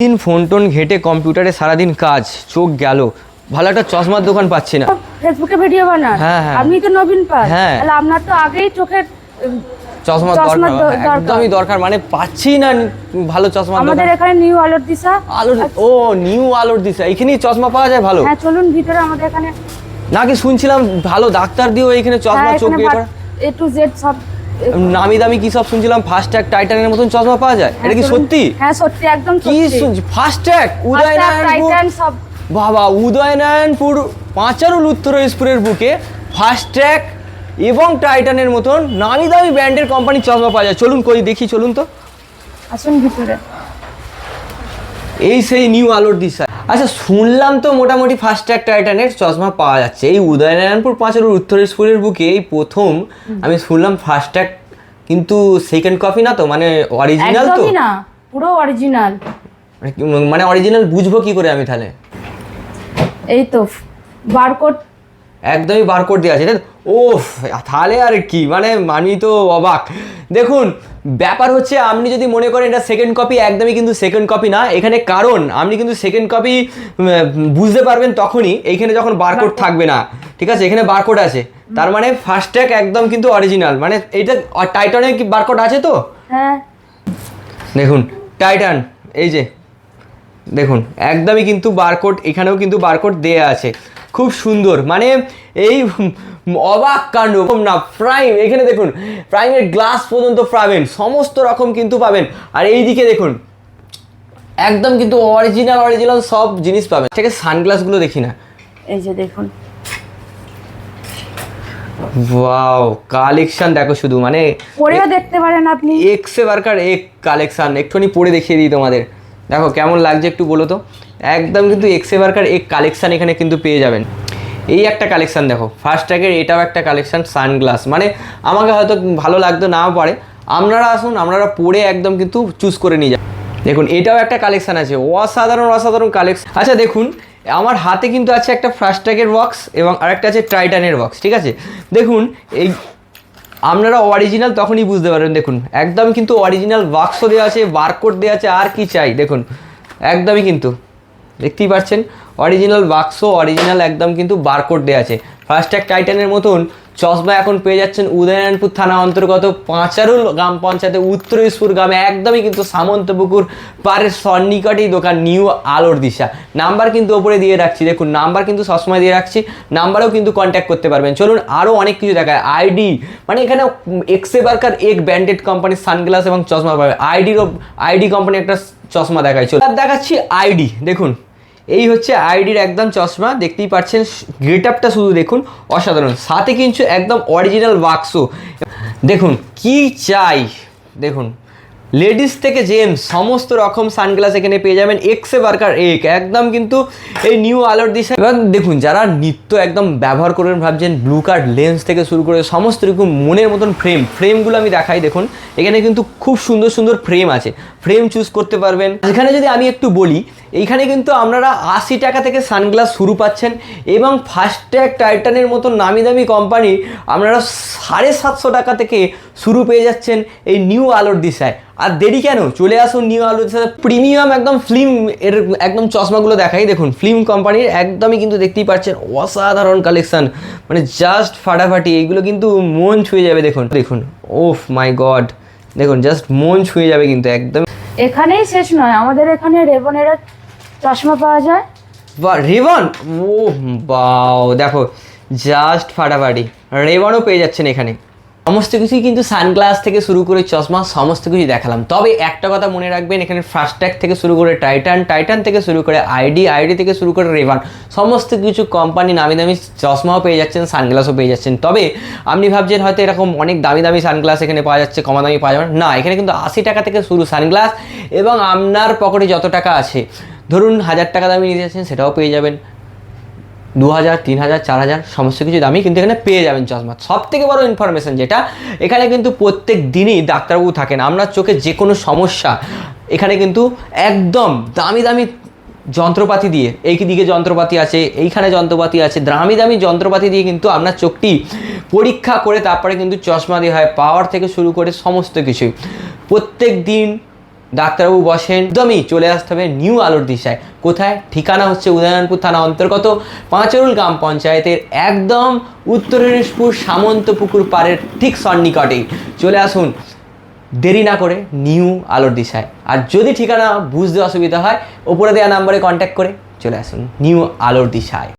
দিন phone tone ঘেটে কম্পিউটারে সারাদিন কাজ চোখ গেল। ভালো একটা চশমার দোকান পাচ্ছি না। ফেসবুকে ভিডিও বানান। হ্যাঁ, হ্যাঁ। আপনি তো নবীন পাল। হ্যাঁ। তাহলে আপনার তো আগেই চোখের চশমার দরকার। একদমই দরকার। মানে পাচ্ছি না ভালো চশমার আমাদের এখানে নিউ আলোর দিশা। আলোর ও নিউ আলোর দিশা। এখানেই চশমা পাওয়া যায় ভালো। হ্যাঁ চলুন ভিতরে আমাদের এখানে নাকি শুনছিলাম ভালো ডাক্তার দিয়েও এখানে চশমা হ্যাঁ চোখ ইয়ে এ টু জেড সব নামি দামি কি সব শুনছিলাম? ফাস্ট ট্যাগ টাইটানের মতন চশমা পাওয়া যায়? এটা কি সত্যি? হ্যাঁ সত্যি একদম কি শুনছি ফাস্ট ট্যাগ উদয় নারায়ণপুর টাইটান সব। বাবা উদয়নারায়ণপুর পাঁচারুল উত্তরেশ্বরের বুকে ফাস্ট ট্র্যাক এবং টাইটানের মতন নামি দামি ব্র্যান্ডের কোম্পানির চশমা পাওয়া যায়। চলুন কই দেখি চলুন তো। আসুন ভিতরে। এই সেই নিউ আলোর দিশা আচ্ছা শুনলাম তো মোটামুটি ফার্স্ট ট্র্যাক টাইটানের চশমা পাওয়া যাচ্ছে। এই উদয়নারায়ণপুর পাঁচারুল উত্তরেশ্বরের বুকে এই প্রথম আমি শুনলাম ফার্স্ট ট্র্যাক কিন্তু সেকেন্ড কপি না তো? মানে অরিজিনাল তো? না পুরো অরিজিনাল মানে মানে অরিজিনাল বুঝব কি করে আমি তাহলে? এই তো বারকোড একদমই বারকোড দেওয়া আছে। ও তাহলে আর কি? মানে আমি তো অবাক। দেখুন ব্যাপার হচ্ছে আপনি যদি মনে করেন এটা সেকেন্ড কপি একদমই কিন্তু সেকেন্ড কপি না। এখানে কারণ আপনি কিন্তু সেকেন্ড কপি বুঝতে পারবেন তখনই এইখানে যখন বারকোড থাকবে না। ঠিক আছে? এখানে বারকোড আছে। তার মানে ফার্স্ট ট্যাগ একদম কিন্তু অরিজিনাল মানে এটা টাইটানের কি বারকোড আছে তো? হ্যাঁ। দেখুন টাইটান এই যে। দেখুন একদমই কিন্তু বারকোড এখানেও কিন্তু বারকোড দেয়া আছে। খুব সুন্দর মানে এই অবাক কাণ্ড না প্রাইম এখানে দেখুন প্রাইমের গ্লাস পর্যন্ত পাবেন সমস্ত রকম কিন্তু পাবেন। আর এই দিকে দেখুন একদম কিন্তু অরিজিনাল অরিজিনাল সব জিনিস পাবেন। আছে সানগ্লাসগুলো দেখি না। এই যে দেখুন। ওয়াও কালেকশন দেখো শুধু মানে পরেও দেখতে পারেন আপনি। এক্সে বার্কার এক কালেকশন একটুখানি পরে দেখিয়ে দিই তোমাদের। দেখো, কেমন লাগছে একটু বলো তো। একদম কিন্তু এক্সে বার্কার এক কালেকশান এখানে কিন্তু পেয়ে যাবেন। এই একটা কালেকশান দেখো ফার্স্ট ট্র্যাকের এটাও একটা কালেকশান সানগ্লাস মানে আমাকে হয়তো ভালো লাগতো, নাও পারে। আপনারা আসুন, আপনারা পরে একদম কিন্তু চুজ করে নিয়ে যান। দেখুন, এটাও একটা কালেকশান আছে, অসাধারণ অসাধারণ কালেকশন আচ্ছা দেখুন, আমার হাতে কিন্তু আছে একটা ফার্স্ট ট্র্যাকের বক্স এবং আরেকটা আছে ট্রাইটানের বক্স ঠিক আছে? দেখুন, এই আপনারা অরিজিনাল তখনই বুঝতে পারবেন, দেখুন। একদম কিন্তু অরিজিনাল বাক্স দেওয়া আছে বারকোড দেওয়া আছে, আর কি চাই, দেখুন। একদমই কিন্তু। দেখতেই পাচ্ছেন? অরিজিনাল বাক্স অরিজিনাল একদম কিন্তু বারকোড দেওয়া আছে। ফার্স্ট ট্যাগ টাইটানের মতন চশমা এখন পেয়ে যাচ্ছেন উদয়নারায়ণপুর থানা অন্তর্গত পাঁচারুল গ্রাম পঞ্চায়েতে উত্তরেশ্বর গ্রামে, একদমই কিন্তু সামন্তপুকুর পাড়ের সন্নিকটেই দোকান নিউ আলোর দিশা। নাম্বার কিন্তু ওপরে দিয়ে রাখছি, দেখুন, নাম্বার কিন্তু সবসময় দিয়ে রাখছি, নাম্বারেও কিন্তু কন্ট্যাক্ট করতে পারবেন। চলুন আরও অনেক কিছু দেখায়। আইডি মানে এখানে এক্সে বার্কার এক ব্র্যান্ডেড কোম্পানির সানগ্লাস এবং চশমা পাবে। আইডিরও আইডি কোম্পানি একটা চশমা দেখায়। চলুন, দেখাচ্ছি আইডি দেখুন। এই হচ্ছে আইডির একদম চশমা, দেখতেই পাচ্ছেন, গেট আপটা শুধু দেখুন, অসাধারণ। সাথে কিন্তু একদম অরিজিনাল বাক্স দেখুন, কি চাই? দেখুন লেডিস থেকে জেন্টস, সমস্ত রকম সানগ্লাস এখানে পেয়ে যাবেন এক্সে বার্কার এক একদম কিন্তু এই নিউ আলোর দিশা এবার দেখুন, যারা নিত্য একদম ব্যবহার করবেন ভাবছেন ব্লু কার্ড লেন্স থেকে শুরু করে সমস্ত রকম মনের মতন ফ্রেম ফ্রেমগুলো আমি দেখাই দেখুন, এখানে কিন্তু খুব সুন্দর সুন্দর ফ্রেম আছে। ফ্রেম চুজ করতে পারবেন। এখানে যদি আমি একটু বলি এইখানে কিন্তু আপনারা আশি টাকা থেকে সানগ্লাস শুরু পাচ্ছেন এবং ফার্স্ট ট্যাগ টাইটানের মতো নামি দামি কোম্পানি আপনারা সাড়ে সাতশো টাকা থেকে শুরু পেয়ে যাচ্ছেন এই নিউ আলোর দিশায়। আর দেরি কেন? চলে আসুন নিউ আলোর দিশায় প্রিমিয়াম একদম ফিল্ম এর একদম চশমাগুলো দেখাই। দেখুন ফিল্ম কোম্পানির একদমই কিন্তু দেখতেই পাচ্ছেন অসাধারণ কালেকশন মানে জাস্ট ফাটাফাটি। এগুলো কিন্তু মন ছুঁয়ে যাবে দেখুন। দেখুন ওফ মাই গড। দেখুন জাস্ট মন ছুঁয়ে যাবে কিন্তু একদম। এখানেই শেষ নয়। আমাদের এখানে রেবনের চশমা পাওয়া যায়। বা রেবন ও বাও। দেখো জাস্ট ফাটাফাটি। রেবনও পেয়ে যাচ্ছেন এখানে। সমস্ত কিছুই কিন্তু সানগ্লাস থেকে শুরু করে চশমা সমস্ত কিছুই দেখালাম। তবে একটা কথা মনে রাখবেন, এখানে ফার্স্ট ট্যাগ থেকে শুরু করে টাইটান টাইটান থেকে শুরু করে আইডি আইডি থেকে শুরু করে রেভান সমস্ত কিছু কোম্পানি নামি দামি চশমাও পেয়ে যাচ্ছেন, সানগ্লাসও পেয়ে যাচ্ছেন। তবে আপনি ভাবছেন হয়তো এরকম অনেক দামি দামি সানগ্লাস এখানে পাওয়া যাচ্ছে, কমা দামি পাওয়া যাবে। না। এখানে কিন্তু আশি টাকা থেকে শুরু সানগ্লাস এবং আপনার পকেটে যত টাকা আছে, ধরুন হাজার টাকা দামি নিয়ে যাচ্ছেন, সেটাও পেয়ে যাবেন। দু হাজার তিন হাজার চার হাজার সমস্ত কিছু দামই কিন্তু এখানে পেয়ে যাবেন চশমা। সব থেকে বড় ইনফরমেশন যেটা, এখানে কিন্তু প্রত্যেক দিনই ডাক্তারবাবু থাকেন। আপনার চোখে যে কোনো সমস্যা, এখানে কিন্তু একদম দামি দামি যন্ত্রপাতি দিয়ে এই দিকে যন্ত্রপাতি আছে, এইখানে যন্ত্রপাতি আছে, দামি দামি যন্ত্রপাতি দিয়ে কিন্তু আপনার চোখটি পরীক্ষা করে তারপরে কিন্তু চশমা দেওয়া হয় পাওয়ার থেকে শুরু করে সমস্ত কিছুই। প্রত্যেক দিন ডাক্তারবাবু বসেন। একদমই চলে আসতে হবে নিউ আলোর দিশায়। কোথায়? ঠিকানা হচ্ছে উদয়নপুর থানা অন্তর্গত পাঁচরুল গ্রাম পঞ্চায়েতের একদম উত্তর উত্তরেশপুর সামন্তপুকুর পাড়ের ঠিক সন্নিকটেই। চলে আসুন দেরি না করে নিউ আলোর দিশায়। আর যদি ঠিকানা বুঝতে অসুবিধা হয়, ওপরে দেওয়া নাম্বারে কন্ট্যাক্ট করে চলে আসুন নিউ আলোর দিশায়।